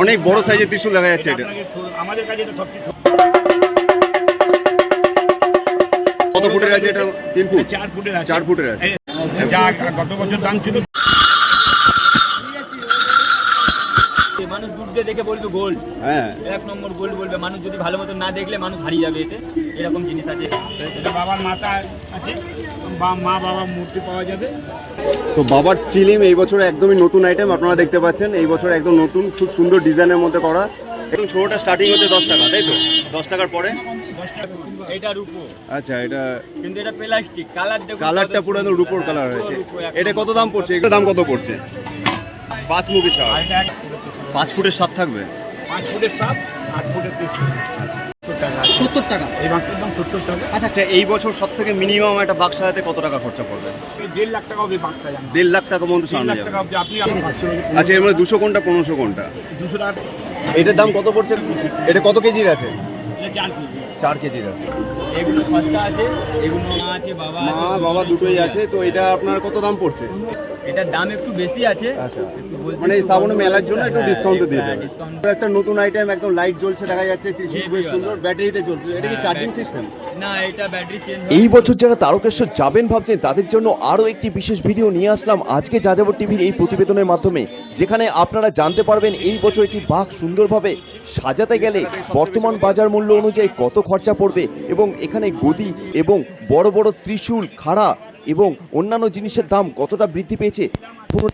অনেক বড় সাইজের ত্রিশূল দেখা যাচ্ছে এটা। আমাদের কাছে এটা সবচেয়ে কত ফুটের আছে এটা? তিন ফুট? চার ফুটের আছে। চার ফুটের আছে। যা গত বছর দাম ছিল মানুষ দূর দিয়ে দেখে বলবে গোল্ড হ্যাঁ। এক নম্বর গোল্ড বলবে। মানুষ যদি ভালো মতো না দেখলে মানুষ হারিয়ে যাবে এতে। এরকম জিনিস আছে। এটা বাবার মাথা আছে। বা মা বাবার মূর্তি পাওয়া যাবে। তো বাবার চিলিম এই বছর একদমই নতুন আইটেম আপনারা দেখতে পাচ্ছেন। এই বছর একদম নতুন খুব সুন্দর ডিজাইনের মধ্যে করা। একদম ছোটটা স্টার্টিং হচ্ছে দশ টাকা তাই তো? দশ টাকার পরে? এটা রূপো। আচ্ছা এটা কিন্তু এটা প্লাস্টিক কালার কালারটা পুরো একদম রুপোর কালার হয়েছে। এটা কত দাম পড়ছে? এটা দাম কত পড়ছে? পাঁচ মুখি সাত পাঁচ ফুটের সাত থাকবে? পাঁচ ফুটের সাপ আট ফুটের তিরিশ সত্তর টাকা। এই মাছটার দাম সত্তর টাকা। আচ্ছা আচ্ছা এই বছর সব থেকে মিনিমাম একটা বাক্স সাজাতে কত টাকা খরচা পড়বে? দেড় লাখ টাকা হবে বাক্সা জানো দেড় লাখ টাকা পর্যন্ত সাজানো লাখ যাবে টাকা অবধি আপনি আপনি আচ্ছা এর মধ্যে দুশো কোনটা পনেরোশো কোনটা? দুশো টাকা। এটার দাম কত পড়ছে? এটা কত কেজির আছে? এটা চার কেজি। চার কেজির আছে। এগুলো সস্তা আছে এগুলো মা আছে বাবা মা বাবা দুটোই আছে তো এটা আপনার কত দাম পড়ছে? এটার দাম একটু বেশি আছে। আচ্ছা। মানে এই শ্রাবণ মেলার জন্য একটু হ্যাঁ, ডিসকাউন্টও দিয়ে হ্যাঁ, দেবে। একটা নতুন আইটেম একদম লাইট জ্বলছে দেখা যাচ্ছে ত্রিশূল বেশ হেভিওয়ালা। সুন্দর ব্যাটারিতে চলছে। এটা কি হ্যাঁ, চার্জিং সিস্টেম না এটা ব্যাটারি চেঞ্জ এই বছর যারা তারকেশ্বর যাবেন ভাবছেন তাদের জন্য আরও একটি বিশেষ ভিডিও নিয়ে আসলাম আজকে যাযাবর টিভির এই প্রতিবেদনের মাধ্যমে যেখানে আপনারা জানতে পারবেন এই বছর একটি বাঘ সুন্দরভাবে সাজাতে গেলে বর্তমান বাজার মূল্য অনুযায়ী কত খরচা পড়বে এবং এখানে গদি এবং বড় বড় ত্রিশূল খাড়া এবং অন্যান্য জিনিসের দাম কতটা বৃদ্ধি পেয়েছে পুরো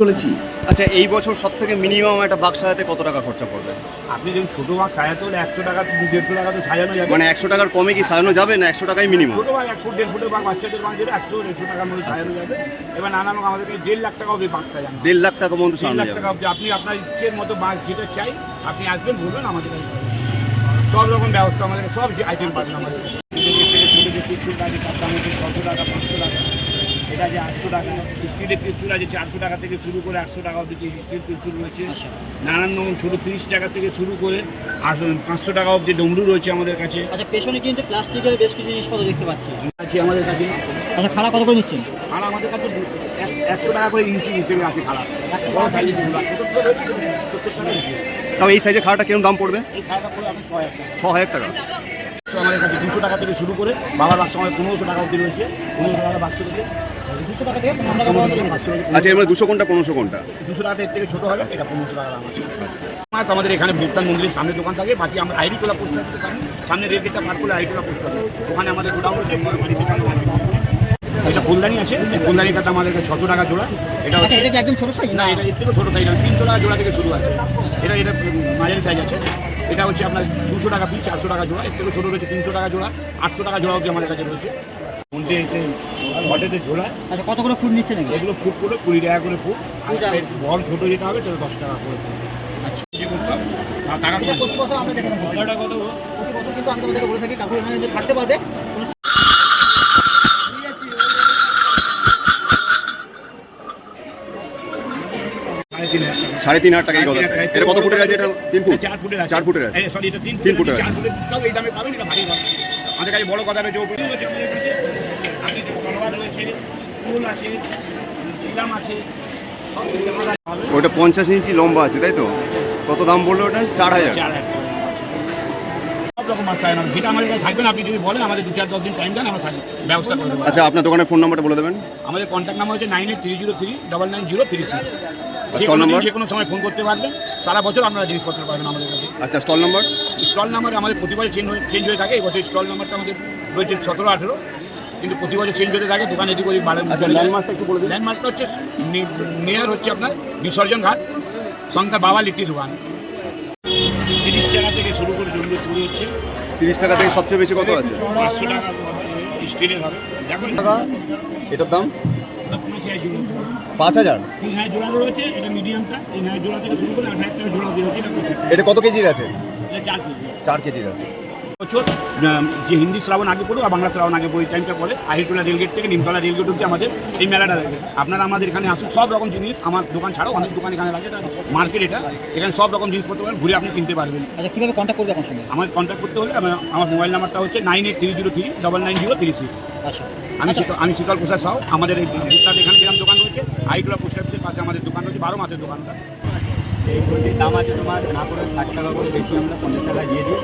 চলেছি। আচ্ছা এই বছর সব থেকে মিনিমাম একটা বাক্স সাজাতে কত টাকা খরচা পড়বে? আপনি যদি ছোটো মাছ সাজাতে হলে একশো টাকা দেড়শো টাকা তো সাজানো যাবে। মানে একশো টাকার কমে কি সাজানো যাবে না একশো টাকাই মিনিমাম ছোটো মাছ এক ফুট দেড় ফুটের বাঘ বাচ্চাদের বাঘ যেটা একশো দেড়শো টাকার মধ্যে সাজানো যাবে। এবার নানান রকম আমাদের কাছে দেড় লাখ টাকা অবধি বাঘ সাজানো দেড় লাখ টাকা পর্যন্ত সাজানো লাখ যাবে। টাকা অবধি। আপনি আপনার ইচ্ছের মতো বাঘ যেটা চাই আপনি আসবেন বলবেন আমাদের কাছে। সব রকম ব্যবস্থা আমাদের সব যে আইটেম পাবেন আমাদের যে তিরচুল আছে তার দাম হচ্ছে ছশো টাকা পাঁচশো টাকা? এটা যে আটশো টাকা স্টিলের তিরচুল আছে চারশো টাকা থেকে শুরু করে আটশো টাকা অবধি স্টিল তিরচুল রয়েছে। নানান রকম ছোটো তিরিশ টাকা থেকে শুরু করে আর পাঁচশো টাকা অবধি ডমরু রয়েছে আমাদের কাছে। আচ্ছা পেছনে কিন্তু প্লাস্টিকের বেশ কিছু জিনিসপত্র দেখতে পাচ্ছি। আছে আমাদের কাছে। আচ্ছা খাড়া কত করে নিচ্ছেন? আর আমাদের কাছে একশো টাকা করে ইঞ্চি হিসেবে আছে খারাপ বড় সাইজের। তাও এই সাইজের খাওয়াটা কীরকম দাম পড়বে? এই করে আপনি ছয় হাজার। টাকা ছ হাজার টাকা। আমাদের কাছে দুশো টাকা থেকে শুরু করে বাবার বাক্স আমাদের পনেরোশো টাকা অবধি রয়েছে। পনেরোশো টাকা বাক্স রয়েছে দুশো টাকা থেকে পনেরো টাকা পর্যন্ত বাক্স রয়েছে আচ্ছা দুশো কোনটা পনেরোশো কোনটা? দুশো টাকা এর থেকে ছোটো হবে এটা পনেরোশো টাকা আমার তো আমাদের এখানে ভুটান মন্দিরের সামনে দোকান থাকে বাকি আমরা আইডি তোলা পোস্ট সামনে রেল গেটটা পার করলে আইডি তোলা পোস্ট অফিস ওখানে আমাদের গোডাউন রয়েছে বাড়িতে এটা ফুলদানি আছে এই ফুলদানিটা আমাদের কাছে ছশো টাকা জোড়া। এটা আচ্ছা হচ্ছে এটা একদম ছোট সাইজ না এটা এর থেকে ছোটো সাইজ তিনশো টাকা জোড়া থেকে শুরু আছে এটা এটা মাঝারি সাইজ আছে। এটা হচ্ছে আপনার দুশো টাকা পিস চারশো টাকা জোড়া এর থেকে ছোটো রয়েছে তিনশো টাকা জোড়া আটশো টাকা জোড়া অবধি আমাদের কাছে রয়েছে। মধ্যে ঝোলা আচ্ছা কত করে ফুট নিচ্ছে নাকি এগুলো? ফুট করে কুড়ি টাকা করে ফুট আর বল ছোটো যেটা হবে সেটা দশ টাকা করে আচ্ছা। টাকা এটা প্রতি বছর আমরা দেখে থাকি। কত প্রতি বছর কিন্তু আমি তোমাদেরকে বলে থাকি কাকুর এখানে যে থাকতে পারবে কোনো সাড়ে তিন হাজার টাকা। এই কথা এটা কত ফুটের আছে এটা? তিন ফুট? চার ফুটের আছে। চার ফুটের আছে। এটা তিন তিন ফুটের আছে। চার ফুটের তাও এই দামে পাবেন এটা ভারী আমাদের কাছে বড় কথা রয়েছে ওপরে। আপনি রয়েছে। ফুল আছে আছে। ওটা পঞ্চাশ ইঞ্চি লম্বা আছে তাই তো? কত দাম বলল ওটা? চার হাজার। চার হাজার। রকম মাছ চাই না। যেটা আমাদের কাছে থাকবেন আপনি যদি বলেন আমাদের দু চার দশ দিন টাইম দেন আমরা ব্যবস্থা করে দেবো। আচ্ছা আপনার দোকানের ফোন নাম্বারটা বলে দেবেন। আমাদের কন্ট্যাক্ট নাম্বার হচ্ছে nine eight three zero three double nine zero three six যে কোনো? যে সময় ফোন করতে পারবেন। সারা বছর আপনারা জিনিসপত্র পাবেন আমাদের কাছে। আচ্ছা স্টল নাম্বার স্টল নাম্বার আমাদের প্রতিবার চেঞ্জ হয়ে চেঞ্জ হয়ে থাকে। এই বছর স্টল নাম্বারটা আমাদের রয়েছে সতেরো আঠেরো। কিন্তু প্রতি বছর চেঞ্জ হতে থাকে। দোকান এদিক ওদিক আচ্ছা ল্যান্ডমার্কটা একটু বলে ল্যান্ডমার্কটা হচ্ছে নিয়ার হচ্ছে আপনার বিসর্জন ঘাট। সংখ্যা বাবা লিট্টি দোকান। হচ্ছে তিরিশ টাকা থেকে সবচেয়ে বেশি কত আছে? পাঁচশো টাকা স্টিলের হবে। টাকা? এটার দাম। পাঁচ হাজার? এটা কত? কেজির আছে? চার কেজির আছে। বছর যে হিন্দি শ্রাবণ আগে পড়ুক আর বাংলা শ্রাবণ আগে পড়ি টাইমটা পরে আহিরটোলা রেলগেট থেকে নিমতলা রেলগেট অব্দি আমাদের এই মেলাটা লাগে। আপনারা আমাদের এখানে আসুন সব রকম জিনিস আমার দোকান ছাড়াও অনেক দোকান এখানে লাগে এটা মার্কেট এটা। এখানে সব রকম জিনিসপত্র পাবেন ঘুরে আপনি কিনতে পারবেন। আচ্ছা কীভাবে কন্ট্যাক্ট করবে আপনার সঙ্গে? আমার কন্ট্যাক্ট করতে হলে আমার মোবাইল নাম্বারটা হচ্ছে nine eight three zero three double nine zero three six আচ্ছা। আমি শীতল আমি শীতল প্রসাদ সাউ আমাদের এই এখানে যেরকম দোকান রয়েছে পোস্ট অফিসের পাশে আমাদের দোকান রয়েছে বারো মাসের দোকানটা। এই ঘন্টির দাম আছে তোমার না করে ষাট টাকা করে বেশি আমরা পঞ্চাশ টাকা দিয়ে দিই।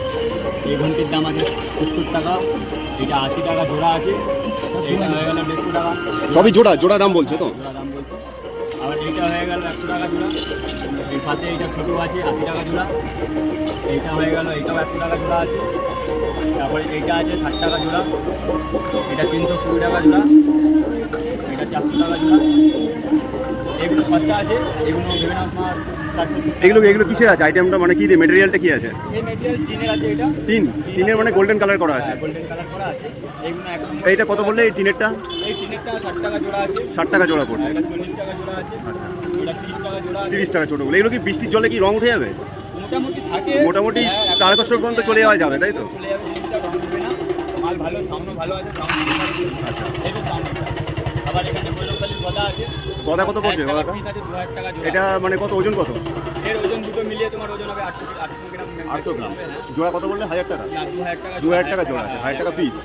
এই ঘন্টির দাম আছে সত্তর টাকা এটা আশি টাকা জোড়া আছে এইটা হয়ে গেল দেড়শো টাকা। সবই জোড়া জোড়া দাম বলছে তো? জোড়া দাম বলছে। আবার এইটা হয়ে গেল একশো টাকা জোড়া। এই পাশে এইটা ছোটো আছে আশি টাকা জোড়া। এইটা হয়ে গেল এইটাও একশো টাকা জোড়া আছে। তারপরে এইটা আছে ষাট টাকা জোড়া। এটা তিনশো কুড়ি টাকা জোড়া। এটা চারশো টাকা জোড়া। এগুলো সস্তা আছে এগুলো তোমার সাতশো এগুলো এগুলো কিসের আছে? আইটেমটা মানে কি মেটেরিয়ালটা কি আছে? এই মেটেরিয়াল টিনের আছে এটা। তিন তিনের মানে গোল্ডেন কালার করা আছে। গোল্ডেন কালার করা আছে। এগুলো একদম এইটা কত বললে? এই টিনেরটা এই টিনেরটা ষাট টাকা জোড়া আছে। ষাট টাকা জোড়া পড়ছে। এটা চল্লিশ টাকা জোড়া আছে। আচ্ছা। এটা তিরিশ টাকা জোড়া আছে। তিরিশ টাকা ছোটোগুলো এগুলো কি বৃষ্টির জলে কি রং উঠে যাবে? মোটামুটি থাকে। মোটামুটি হ্যাঁ, পর্যন্ত চলে যাওয়া যাবে তাই তো? চলে যাবে জিনিসটা রং উঠবে না। মাল ভালো সাউন্ডও ভালো আছে সাউন্ড আচ্ছা। সাউন্ড আবার এখানে বৈরবকালীর গদা আছে। গদা কত পড়ছে গদাটা এটা মানে কত ওজন কত? এর ওজন দুটো মিলিয়ে তোমার ওজন হবে আটশো আটশো গ্রাম। আটশো গ্রাম। জোড়া কত বললে? হাজার টাকা? দু হাজার টাকা জোড়া। আছে, হাজার টাকা এটা।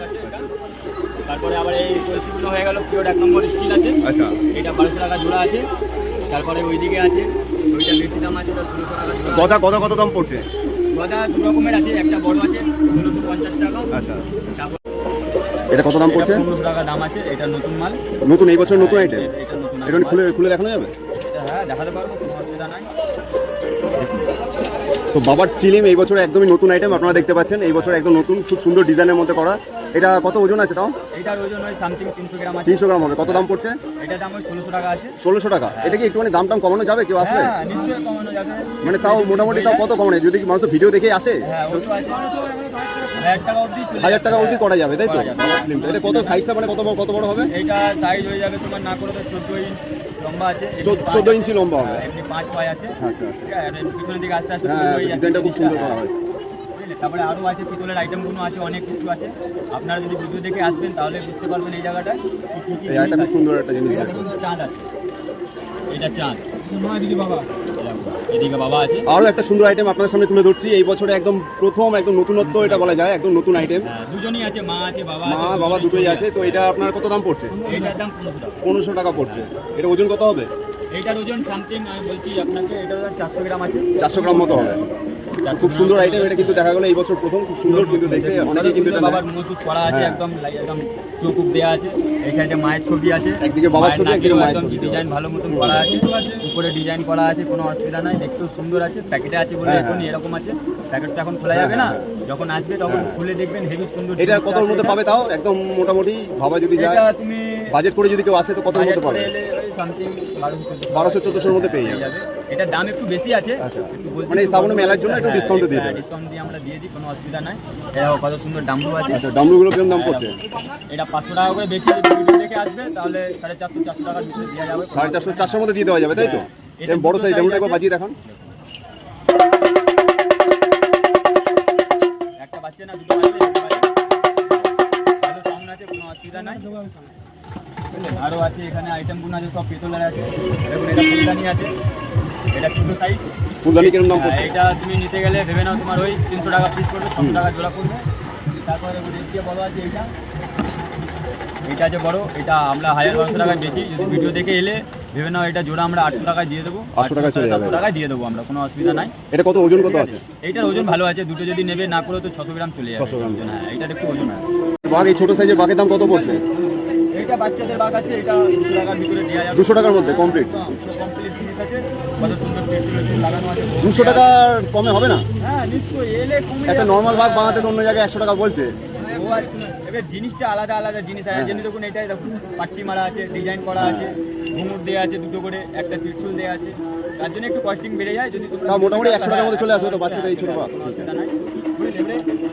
তারপরে আবার এই কলসিগুলো হয়ে গেল পিওর এক নম্বর স্টিল আছে। আচ্ছা। এটা বারোশো টাকা জোড়া আছে। তারপরে ওইদিকে আছে ওইটা বেশি দাম আছে ওটা ষোলোশো টাকা গদা গদা কত দাম পড়ছে? গদা দু রকমের আছে একটা বড় আছে ষোলোশো পঞ্চাশ টাকা। আচ্ছা। তারপর এটা কত দাম পড়ছে? পনেরোশো টাকা দাম আছে এটা নতুন মাল। নতুন এই বছর নতুন আইটেম এটা- এটা নতুন এটা খুলে খুলে দেখানো যাবে? হ্যাঁ দেখাতে পারব কোনো অসুবিধা নাই। তো বাবার চিলিম এই বছর একদমই নতুন আইটেম আপনারা দেখতে পাচ্ছেন। এই বছর একদম নতুন খুব সুন্দর ডিজাইনের মধ্যে করা। এটা কত ওজন আছে তাও? এটার ওজন ওই সামথিং তিনশো গ্রাম আছে। তিনশো গ্রাম হবে। কত দাম পড়ছে? দাম ষোলোশো টাকা আছে। টাকা। এটা কি একটুখানি দাম টাম কমানো যাবে কেউ আসলে? হ্যাঁ নিশ্চয়ই কমানো যাবে। মানে তাও মোটামুটি তাও কত কমানো যদি মানুষ তো ভিডিও দেখে আসে? হ্যাঁ হাজার টাকা অবধি হাজার টাকা অবধি করা যাবে তাই তো? চিলিমটা এটা কত সাইজটা মানে কত বড় কত বড় হবে? এইটা সাইজ হয়ে যাবে তোমার না করে তো চোদ্দ ইঞ্চ লম্বা আছে চোদ্দ- ইঞ্চি লম্বা হবে। হ্যাঁ, এমনি পাঁচ ছয় আছে। আচ্ছা আচ্ছা। ঠিক আছে আর পিছনের দিকে আস্তে আস্তে হ্যাঁ হয়ে ডিজাইনটা খুব সুন্দর। করা হয়েছে? তারপরে আরও আছে পিতলের আইটেমগুলো আছে অনেক কিছু আছে। আপনারা যদি ভিডিও দেখে আসবেন তাহলে বুঝতে পারবেন এই খুব সুন্দর একটা জিনিস এটা চাঁদ আছে। এটা চাঁদ। বাবা। এদিকে বাবা আছে। আরও একটা সুন্দর আইটেম আপনাদের সামনে তুলে ধরছি। এই বছরে একদম প্রথম একদম নতুনত্ব এটা বলা যায় একদম নতুন আইটেম হ্যাঁ, দুজনই আছে মা আছে বাবা মা বাবা দুটোই আছে। তো এটা আপনার কত দাম পড়ছে? এটার দাম পনেরোশো টাকা পড়ছে। এটা ওজন কত হবে? এইটার ওজন সামথিং আমি বলছি আপনাকে এটার ওজন চারশো গ্রাম আছে। চারশো গ্রাম মতো হবে। খুব সুন্দর আইটেম এটা কিন্তু দেখা গেলো এই বছর প্রথম খুব সুন্দর কিন্তু দেখতে অনেকেই কিন্তু এটা বাবার। মুকুট করা আছে হ্যাঁ। একদম একদম চৌকুপ দেওয়া আছে এই সাইডে মায়ের ছবি আছে। একদিকে বাবার ছবি, একদিকে মায়ের ছবি ডিজাইন ভালো মতন করা আছে। উপরে ডিজাইন করা আছে কোনো অসুবিধা নাই দেখতেও সুন্দর আছে প্যাকেটে আছে বলে হ্যাঁ, এখন হ্যাঁ। এরকম আছে প্যাকেটটা এখন খোলা যাবে না যখন আসবে তখন। খুলে দেখবেন হেভি সুন্দর এটা কতর মধ্যে পাবে তাও? একদম মোটামুটি ভাবা যদি যায়। এটা তুমি বাজেট করে যদি কেউ আসে তো বাজার মধ্যে পাবে? বারোশো চোদ্দোশোর মধ্যে পেয়ে যাবে। এটার দাম একটু বেশি আছে। আচ্ছা। মানে এই শ্রাবণ মেলার জন্য একটু ডিসকাউন্ট দিয়ে হ্যাঁ, দেবে। discount দিয়ে আমরা দিয়ে দিই কোনো অসুবিধা নাই। এটা কত সুন্দর ডাম্বু আছে। আচ্ছা ডামরুগুলো কীরকম দাম পড়ছে? এটা পাঁচশো টাকা করে ভিডিও দেখে আসবে তাহলে সাড়ে চারশো চারশো টাকার ভিতরে দেওয়া যাবে। সাড়ে চারশো চারশোর মধ্যে দিয়ে দেওয়া যাবে তাই তো? হ্যাঁ। এটা এরকম বড় সাইজ ডেমোটা একবার বাজিয়ে দেখান। একটা বাচ্চা না দুটো ভালো সাউন্ড আছে কোনো অসুবিধা নাই? আরও আছে এখানে আইটেমগুলো আছে সব পেতলের আছে। দেখুন এটা ফুলদানি আছে। এটা ছোটো সাইজ ফুলদানি কীরকম দাম পড়ছে? এটা তুমি নিতে গেলে ভেবে নাও তোমার ওই তিনশো টাকা পিস পড়বে ছশো টাকা জোড়া পড়বে। তারপরে বড় আছে এইটা এটা আছে বড় এটা আমরা হাজার বারোশো টাকায় বেচি। যদি ভিডিও দেখে এলে ভেবে নাও এটা জোড়া আমরা আটশো টাকায় দিয়ে দেবো। 800 টাকায় চলে যাবে। সাতশো টাকায় দিয়ে দেবো আমরা কোনো অসুবিধা নাই। এটা কত ওজন কত আছে? এইটার ওজন ভালো আছে দুটো যদি নেবে না করে তো ছশো গ্রাম চলে যাবে। 600 গ্রাম। হ্যাঁ এইটার একটু ওজন আছে। বাঘ এই ছোট সাইজের বাঘের দাম কত পড়ছে? এইটা বাচ্চাদের বাঘ আছে এটা দুশো টাকার ভিতরে দেওয়া যাবে। দুশো টাকার মধ্যে কমপ্লিট কমপ্লিট জিনিস আছে কত সুন্দর লাগানো আছে। দুশো টাকার কমে হবে না? হ্যাঁ নিশ্চয়ই এলে একটা নর্মাল বাঘ বানাতে তো অন্য জায়গায় একশো টাকা বলছে। না, এবার জিনিসটা আলাদা আলাদা জিনিস আছে। হ্যাঁ। যেমনি দেখুন এটাই দেখুন পাট্টি মারা আছে ডিজাইন করা হ্যাঁ। আছে ঘুঙুর দেওয়া আছে দুটো করে একটা ত্রিশুল দেওয়া আছে। তার জন্য একটু কস্টিং বেড়ে যায় যদি তোমরা মোটামুটি 100 টাকার মধ্যে চলে আসবে তো হ্যাঁ, বাচ্চাদের এই ছোট বাঘ।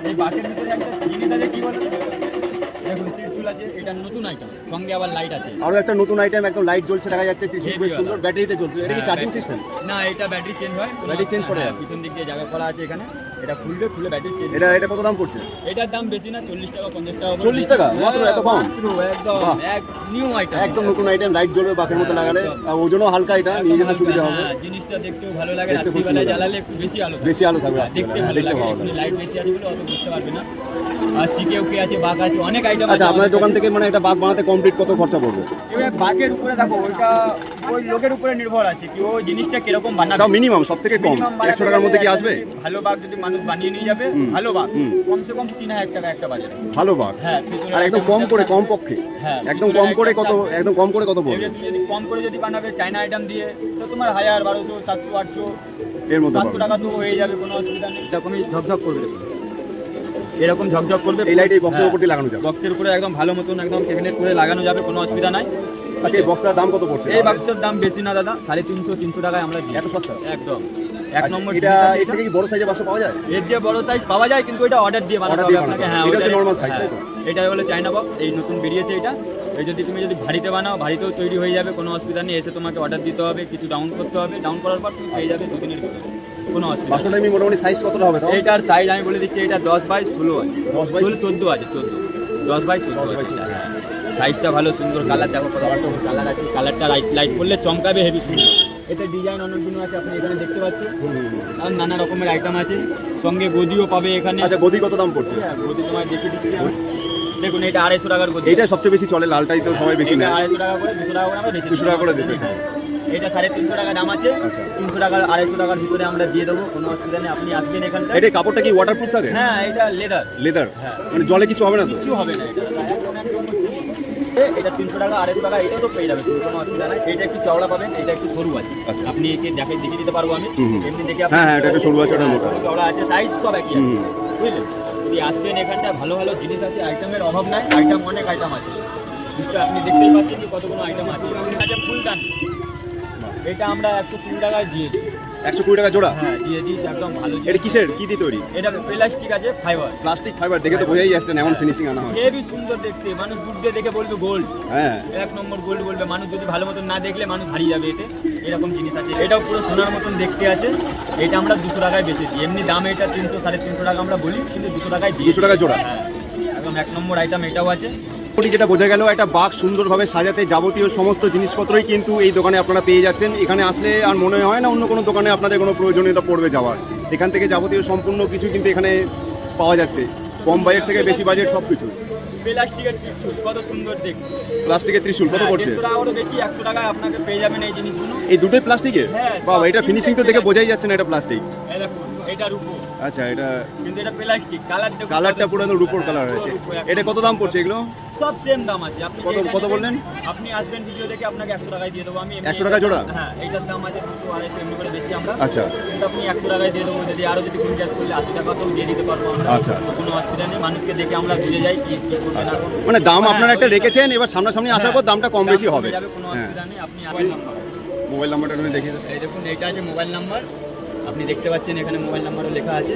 এই বাঘের ভিতরে একটা জিনিস আছে কি বলতো আছে এটা নতুন আইটেম সঙ্গে আবার লাইট আছে। আরও একটা নতুন আইটেম একদম লাইট জ্বলছে দেখা যাচ্ছে কি Heavy সুন্দর ব্যাটারিতে চলছে এটা কি হ্যাঁ, চার্জিং ব্যাটারি- সিস্টেম না এটা ব্যাটারি চেঞ্জ হয়। ব্যাটারি চেঞ্জ করা। হ্যাঁ, পিছন দিক দিয়ে জায়গা করা আছে এখানে। এটা খুলবে খুলে ব্যাটারি চেঞ্জ এটা এটা কত দাম পড়ছে? এটার দাম বেশি না চল্লিশ টাকা পঞ্চাশ টাকা 40 টাকা? মাত্র এত কম? একদম এক নিউ আইটেম একদম নতুন আইটেম লাইট জ্বলবে বাঘের মতো লাগালে। ওজনও হালকা এটা নিয়ে যেতে সুবিধা হবে। হ্যাঁ, জিনিসটা দেখতেও ভালো লাগে রাত্রিবেলায় জ্বালালে একটু বেশি আলো বেশি আলো থাকবে হ্যাঁ, দেখতে ভালো লাগে। লাইট বেশি আছে বলে অত বুঝতে পারবে না। আর সিকেও কে আছে বাঘ আছে অনেক আইটেম আচ্ছা আপনাদের দোকান থেকে মানে একটা বাঘ বানাতে কমপ্লিট কত খরচা পড়বে? এবার বাঘের উপরে দেখো ওইটা ওই লোকের উপরে নির্ভর আছে কি ও জিনিসটা কীরকম বানাবে। মিনিমাম সব থেকে কম। একশো টাকার মধ্যে কি আসবে? ভালো বাঘ যদি মানুষ বানিয়ে নিয়ে যাবে। ভালো বাঘ। কমসে কম তিন হাজার টাকা একটা বাজারে। ভালো বাঘ। হ্যাঁ আর একদম কম করে একটা- কম পক্ষে হ্যাঁ একদম কম করে কত একদম কম করে কত পড়বে যদি কম করে যদি বানাবে চাইনা আইটেম দিয়ে তো তোমার হাজার বারোশো সাতশো আটশো এর মধ্যে পাঁচশো টাকা তো হয়ে যাবে কোনো অসুবিধা নেই। এরকমই ঝকঝক করবে। এরকম ঝকঝক করবে এই লাইট এই বক্সের উপর দিয়ে লাগানো যাবে। বক্সের উপরে একদম ভালো মতন একদম ক্যাবিনেট করে লাগানো যাবে কোনো অসুবিধা নাই। আচ্ছা এই বক্সটার দাম কত পড়ছে? এই বাক্সের দাম বেশি না দাদা। সাড়ে তিনশো তিনশো টাকায় আমরা দিই। এত সস্তা? একদম। এক নম্বর এটা এর কি বড় সাইজের বাক্স পাওয়া যায়? এর দিয়ে বড় সাইজ পাওয়া যায় কিন্তু এটা অর্ডার দিয়ে বানাতে হবে আপনাকে। হ্যাঁ এটা হচ্ছে ওইটাই- normal size, তাই তো? হ্যাঁ, এটা হলো চাইনা বক্স এই নতুন বেরিয়েছে এটা। এই যদি তুমি যদি ভারীতে বানাও ভারীতেও তৈরি হয়ে যাবে কোনো অসুবিধা নেই এসে তোমাকে অর্ডার দিতে হবে কিছু ডাউন করতে হবে। ডাউন করার পর তুমি পেয়ে যাবে দুদিনের ভিতরে কোনো অসুবিধা বাক্সটা আমি মোটামুটি সাইজ কতটা হবে তাও? এইটার সাইজ আমি বলে দিচ্ছি এটা দশ বাই ষোলো আছে। 10 by ষোলো চোদ্দ আছে চোদ্দ। দশ বাই চোদ্দ 10 by আছে। হ্যাঁ সাইজটা ভালো সুন্দর কালার দেখো কালার আছে। কালারটা লাইট লাইট করলে চমকাবে হেভি সুন্দর। এতে ডিজাইন অনেকগুলো আছে আপনি এখানে দেখতে পাচ্ছেন। আর নানা রকমের আইটেম আছে। সঙ্গে গদিও পাবে এখানে। আচ্ছা গদি কত দাম পড়ছে? হ্যাঁ, গদি তোমায় দেখিয়ে দিচ্ছি। দেখুন এটা আড়াইশো টাকার গদি। এইটা সবচেয়ে বেশি চলে লালটাই তো সবাই বেশি নেয়। আড়াইশো টাকা করে দুশো টাকা করে আমরা 200 টাকা করে দিতে। এটা সাড়ে তিনশো টাকা দাম আছে। আচ্ছা। তিনশো টাকা আড়াইশো টাকার ভিতরে আমরা দিয়ে দেবো। কোনো অসুবিধা নেই আপনি আসবেন এখানটা এটা কাপড়টা কি ওয়াটারপ্রুফ থাকে? হ্যাঁ এটা লেদার লেদার হ্যাঁ। মানে জলে কিছু হবে না তো? কিছু হবে না এটা। একদম এটা তিনশো টাকা আড়াইশো টাকা এটাও তো পেয়ে যাবে কোনো অসুবিধা নাই। এটা একটু চওড়া পাবেন এটা একটু সরু আছে। আচ্ছা। আপনি একে দেখে দেখিয়ে দিতে পারব আমি। এমনি দেখে হ্যাঁ, হ্যাঁ, এটা একটু সরু আছে, চওড়া আছে সাইজ সব একই আছে। বুঝলেন? যদি আসবেন এখানটা ভালো ভালো জিনিস আছে আইটেমের অভাব নাই আইটেম অনেক আইটেম আছে। আপনি দেখতেই পাচ্ছেন যে কতগুলো আইটেম আছে। আছে ফুলদান। এটা আমরা একশো কুড়ি টাকায় দিয়ে দিই। একশো কুড়ি টাকা জোড়া? হ্যাঁ দিয়ে একদম ভালো এটা কিসের? কি দিয়ে তৈরি? এটা প্লাস্টিক আছে ফাইবার প্লাস্টিক ফাইবার দেখে তো বোঝাই যাচ্ছে না এমন ফিনিশিং আনা হয়। হেভি সুন্দর দেখতে। মানুষ দূর দিয়ে দেখে বলবে গোল্ড হ্যাঁ। এক নম্বর গোল্ড বলবে। মানুষ যদি ভালো মতন না দেখলে মানুষ হারিয়ে যাবে এতে। এরকম জিনিস আছে। এটাও পুরো সোনার মতন দেখতে আছে। এটা আমরা দুশো টাকায় বেচেছি এমনি দাম এটা তিনশো সাড়ে তিনশো টাকা আমরা বলি কিন্তু দুশো টাকায় 200 টাকা জোড়া? হ্যাঁ। একদম এক নম্বর আইটেম এটাও আছে। মোটামুটি যেটা বোঝা গেল একটা বাঘ সুন্দরভাবে সাজাতে যাবতীয় সমস্ত জিনিসপত্রই কিন্তু এই দোকানে আপনারা পেয়ে যাচ্ছেন। এখানে আসলে আর মনে হয় না অন্য কোনো দোকানে আপনাদের কোনো প্রয়োজনীয়তা পড়বে যাওয়ার। এখান থেকে যাবতীয় সম্পূর্ণ কিছু কিন্তু এখানে পাওয়া যাচ্ছে। কম বাজেট থেকে বেশি বাজেট সব কিছু প্লাস্টিকের টিস্যু কত সুন্দর দেখতে। প্লাস্টিকের ত্রিশুল কত হ্যাঁ, পড়ছে? দেড়শো টাকা করে বেশি একশো টাকায় আপনাকে পেয়ে যাবেন এই জিনিসগুলো। এই দুটোই প্লাস্টিকের? হ্যাঁ, বাবা এটা ফিনিশিং তো দেখে বোঝাই যাচ্ছে না এটা প্লাস্টিক আচ্ছা এটা কিন্তু এটা প্লাস্টিক কালার কালারটা পুরো রুপোর কালার হয়েছে। এটা কত দাম পড়ছে এগুলো? সব সেম দাম আছে। আপনি কত- কত বললেন? আপনি আসবেন ভিডিও দেখে আপনাকে একশো টাকায় দিয়ে দেবো। আমি 100 টাকা জোড়া? হ্যাঁ এইটার দাম আছে দুশো আড়াইশো এমনি করে বেশি আমরা। আচ্ছা। কিন্তু আপনি একশো টাকায় দিয়ে দেবো যদি আরও যদি গুঞ্জাস করলে আশি টাকা তো দিয়ে দিতে পারব আমরা। আচ্ছা। কোনো অসুবিধা নেই মানুষকে দেখে আমরা বুঝে যাই কি কি করবে না মানে দাম হ্যাঁ, আপনারা একটা রেখেছেন এবার সামনাসামনি আসার পর দামটা কম বেশি হবে। কোনো হ্যাঁ। অসুবিধা নেই আপনি আসবেন মোবাইল নাম্বারটা তুমি দেখিয়ে দাও। এই দেখুন এইটা আছে মোবাইল নাম্বার। আপনি দেখতে পাচ্ছেন এখানে মোবাইল নাম্বারও লেখা আছে।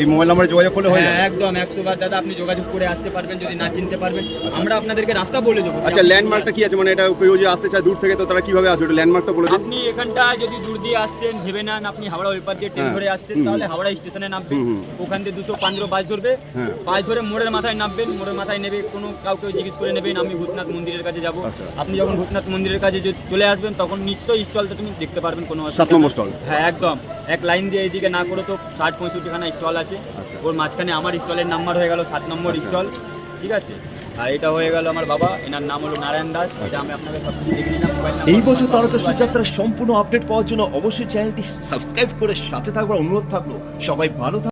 এই মোবাইল নাম্বারে যোগাযোগ করলে হয়ে হ্যাঁ একদম একশো বার দাদা আপনি যোগাযোগ করে আসতে পারবেন যদি না চিনতে পারবেন। আমরা আপনাদেরকে রাস্তা বলে দেবো। আচ্ছা ল্যান্ডমার্কটা কি আছে? মানে এটা কেউ যদি আসতে চায় দূর থেকে তো তারা কীভাবে আসবে? এটা ল্যান্ডমার্কটা বলে দিন। আপনি এখানটা যদি দূর দিয়ে আসছেন ভেবে নেন আপনি হাওড়া ওই পার দিয়ে ট্রেন হ্যাঁ। ধরে আসছেন তাহলে হাওড়া স্টেশনে নামবেন। ওখান থেকে দুশো পনেরো বাস ধরবে। হ্যাঁ। বাস ধরে মোড়ের মাথায় নামবেন। মোড়ের মাথায় নেবে কোনো কাউকে জিজ্ঞেস করে নেবেন আমি ভূতনাথ মন্দিরের কাছে যাব। আচ্ছা। আপনি যখন ভূতনাথ মন্দিরের কাছে চলে আসবেন তখন নিশ্চয়ই স্টলটা তুমি দেখতে পারবেন কোনো সাত নম্বর স্টল। হ্যাঁ একদম। এক লাইন দিয়ে এইদিকে না করে তো ষাট পঁয়ষট্টিখানা স্টল আছে। আচ্ছা। ওর মাঝখানে আমার স্টলের নাম্বার হয়ে গেল সাত নম্বর স্টল ঠিক আছে? আর এটা হয়ে গেল আমার বাবা এনার নাম হলো নারায়ণ দাস এটা আমি মোবাইল এই বছর তারকেশ্বর যাত্রার সম্পূর্ণ আপডেট পাওয়ার জন্য অবশ্যই চ্যানেলটি সাবস্ক্রাইব করে সাথে থাকবার অনুরোধ থাকল। সবাই ভালো